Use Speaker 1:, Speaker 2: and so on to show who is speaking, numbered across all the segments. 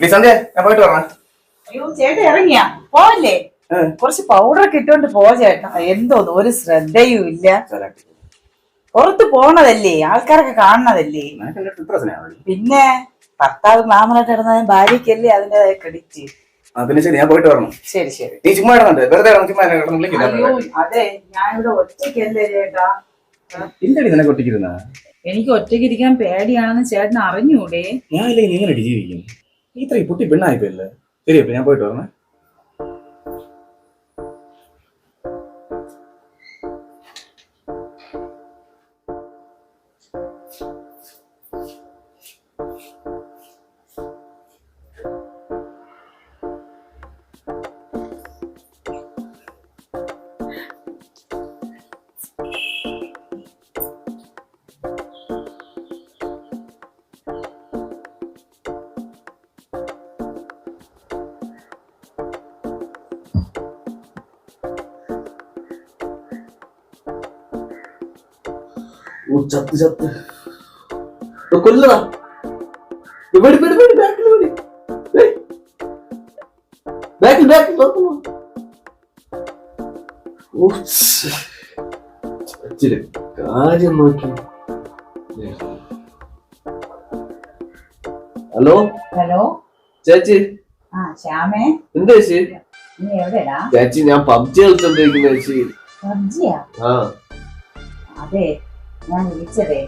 Speaker 1: സന്ധ്യ ഞാൻ പോയിട്ട് വരണേ.
Speaker 2: അയ്യോ ചേട്ടൻ ഇറങ്ങിയാ. പോവല്ലേ. കുറച്ച് പൗഡർ ഒക്കെ ഇട്ടോണ്ട് പോ ചേട്ടാ. എന്തോന്ന് ഒരു ശ്രദ്ധയും ഇല്ല. പുറത്ത് പോണതല്ലേ ആൾക്കാരൊക്കെ കാണണതല്ലേ? പിന്നെ ഭർത്താവ് മാമനായിട്ട് ഇടുന്ന ഭാര്യക്കല്ലേ അതിന്റെതായ ക്രെഡിറ്റ്
Speaker 1: പിന്നെ ശരി ഞാൻ പോയിട്ട് വരണം.
Speaker 2: ശരി ശരി.
Speaker 1: നീ ചുമ്മാ ഇടുന്നുണ്ട് വെറുതെ ചുമ്മാ
Speaker 2: അതെ ഞാനിവിടെ ഒറ്റയ്ക്കല്ലേ ചേട്ടാ?
Speaker 1: എന്തടി നിനക്ക് ഒട്ടിക്കിരുന്ന
Speaker 2: എനിക്ക് ഒറ്റയ്ക്ക് ഇരിക്കാൻ പേടിയാണെന്ന് ചേട്ടൻ അറിഞ്ഞൂടെ?
Speaker 1: ഞാൻ ഇല്ലെങ്കിൽ എങ്ങനെ ജീവിക്കും? നീ ഇത്ര ഈ പൊട്ടി പെണ്ണായിപ്പോയില്ലേ ശരി അപ്പൊ ഞാൻ പോയിട്ട്
Speaker 3: ഓ ചത്ത് ചത്ത്. കൊല്ലതാ ഇവിടെ ഇവിടെ ഇവിടെ വെടി വെടി ബാക്കിൽ ഇവിടെ. ബാക്കിൽ ബാക്കിൽ തുറക്കുന്നു. ഇച്ചിരി കാര്യം നോക്കി. ഹലോ?
Speaker 2: ഹലോ?
Speaker 3: ചേച്ചി?
Speaker 2: എന്ത് ശ്യാമേ.
Speaker 3: എന്താ ചേച്ചി? ചേച്ചി ഞാൻ പബ്ജി കളിച്ചോണ്ടിരിക്കുന്ന ചേച്ചി.
Speaker 2: പബ്ജിയാ?
Speaker 3: ആ.
Speaker 2: അതെ ഞാൻ വിളിച്ചതേ.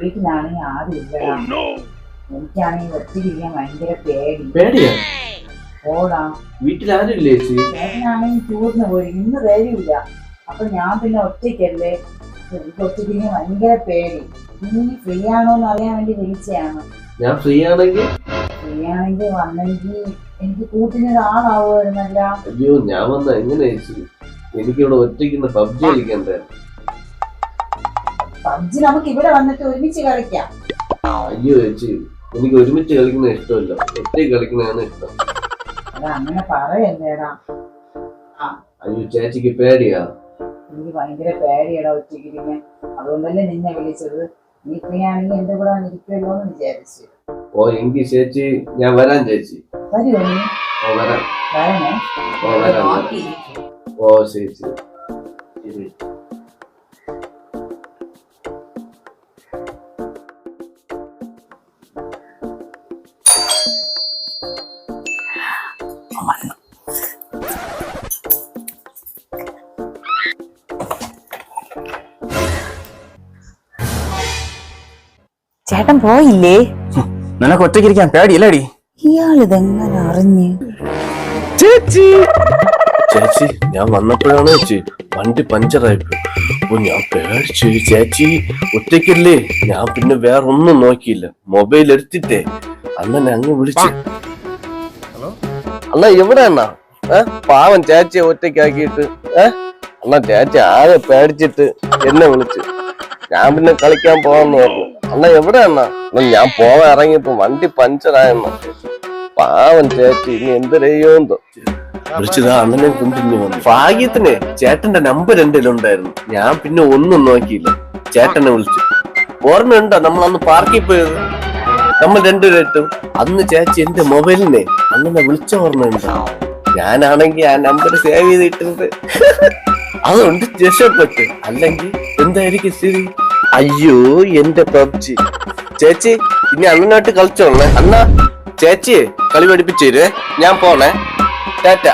Speaker 2: വീട്ടിലാണെങ്കിൽ ആരും ഇല്ലടാ. എനിക്കാണെങ്കിൽ ഒത്തിരി ഭയങ്കര പേടി.
Speaker 3: പേടിയാ?
Speaker 2: ഓടാ
Speaker 3: വീട്ടിൽ
Speaker 2: ചേട്ടനാണെങ്കിൽ ടൂറിന് പോയി. ഇന്ന് വരില്ല അപ്പൊ ഞാൻ പിന്നെ ഒറ്റയ്ക്കല്ലേ? എനിക്ക് ഒത്തിരി ഭയങ്കര പേടി. നീ ഫ്രീ ആണോ എന്ന് അറിയാൻ വേണ്ടി വിളിച്ചതാണ്.
Speaker 3: ഞാൻ ഫ്രീ ആണെങ്കിൽ
Speaker 2: ഫ്രീ ആണെങ്കിൽ വന്നെങ്കിൽ എനിക്ക് കൂട്ടിനൊരാളാവുമായിരുന്നല്ലോ.
Speaker 3: അയ്യോ ഞാൻ വന്ന എങ്ങനെ എനിക്ക് എനിക്കിവിടെ ഒറ്റയ്ക്ക് പബ്ജി കളിക്കണ്ടേ?
Speaker 2: പബ്ജി നമുക്ക് ഇവിടെ വന്നിട്ട് ഒരുമിച്ച് കളിക്കാം.
Speaker 3: അയ്യോ ചേച്ചി എനിക്ക് ഒരുമിച്ച് കളിക്കുന്ന ഇഷ്ടമല്ല. ഒറ്റയ്ക്ക് കളിക്കുന്നതാണ് ഇഷ്ടം.
Speaker 2: അത് അങ്ങനെ പറയല്ലേടാ.
Speaker 3: അയ്യോ ചേച്ചിക്ക് പേടിയാ.
Speaker 2: എനിക്ക് ഭയങ്കര പേടിയടാ ഒറ്റയ്ക്കിരിക്കാൻ. അതുകൊണ്ടല്ലേ നിന്നെ വിളിച്ചത്. നീ ഫ്രീ ആണെങ്കിൽ എന്റെ കൂടെ വന്നിരിക്കുമല്ലോ എന്ന് വിചാരിച്ചു.
Speaker 3: ഓ എങ്കിൽ ചേച്ചി ഞാൻ വരാൻ ചേച്ചി.
Speaker 2: വരുമോ നീ?
Speaker 3: ഓ വരാം.
Speaker 2: വരണേ?
Speaker 3: ഓ വരാം വരാം.
Speaker 2: നോക്കിയിരിക്കും
Speaker 3: ഓ ചേച്ചി ശരി.
Speaker 2: ചേട്ടൻ പോയില്ലേ?
Speaker 1: നിനക്ക് ഒറ്റയ്ക്കിരിക്കാൻ പേടിയല്ലേടി?
Speaker 2: ഇയാളിതെങ്ങനെ അറിഞ്ഞ്?
Speaker 1: ചേച്ചി!
Speaker 3: ചേച്ചി ഞാൻ വന്നപ്പോഴാണ് ചേച്ചി വണ്ടി പഞ്ചറായിപ്പോ ഓ ഞാൻ പേടിച്ചു. ചേച്ചി ഒറ്റയ്ക്കല്ലേ? ഞാൻ പിന്നെ വേറെ ഒന്നും നോക്കിയില്ല. മൊബൈൽ എടുത്തിട്ടേ. അന്നെ അങ്ങ് വിളിച്ചു. അണ്ണ എവിടെ അണ്ണ? ഏ? പാവം ചേച്ചിയെ ഒറ്റയ്ക്കാക്കിയിട്ട് ഏ? അണ്ണ ചേച്ചി ആകെ പേടിച്ചിട്ട് എന്നെ വിളിച്ചു. ഞാൻ പിന്നെ കളിക്കാൻ പോവാന്ന് പറഞ്ഞു. അണ്ണ എവിടെ അണ്ണ? അണ്ണാ, ഞാൻ പോവാൻ ഇറങ്ങിയപ്പോ വണ്ടി പഞ്ചറായെന്ന പാവം ചേച്ചി ഇനി എന്ത് ചെയ്യുമെന്തോ വിളിച്ചത് അണ്ണനെ വന്നു. ഭാഗ്യത്തിന് ചേട്ടന്റെ നമ്പർ എന്റെ ഉണ്ടായിരുന്നു. ഞാൻ പിന്നെ ഒന്നും നോക്കിയില്ല. ചേട്ടനെ വിളിച്ചു. ഓർമ്മയുണ്ടോ നമ്മൾ അന്ന് പാർക്കിൽ പോയത്? നമ്മൾ രണ്ടുപേരും അന്ന് ചേച്ചി എന്റെ മൊബൈലിനെ അണ്ണനെ വിളിച്ച ഓർമ്മയുണ്ടോ. ഞാനാണെങ്കിൽ ആ നമ്പർ സേവ് ചെയ്തിട്ടുണ്ട് അതുകൊണ്ട് രക്ഷപ്പെട്ട്. അല്ലെങ്കിൽ എന്തായിരിക്കും സ്ഥിതി? അയ്യോ എന്റെ പബ്ജി. ചേച്ചി ഇനി അണ്ണനായിട്ട് കളിച്ചോളേ അണ്ണാ ചേച്ചി കളി പഠിപ്പിച്ചു ഞാൻ പോണേ. ടാറ്റ.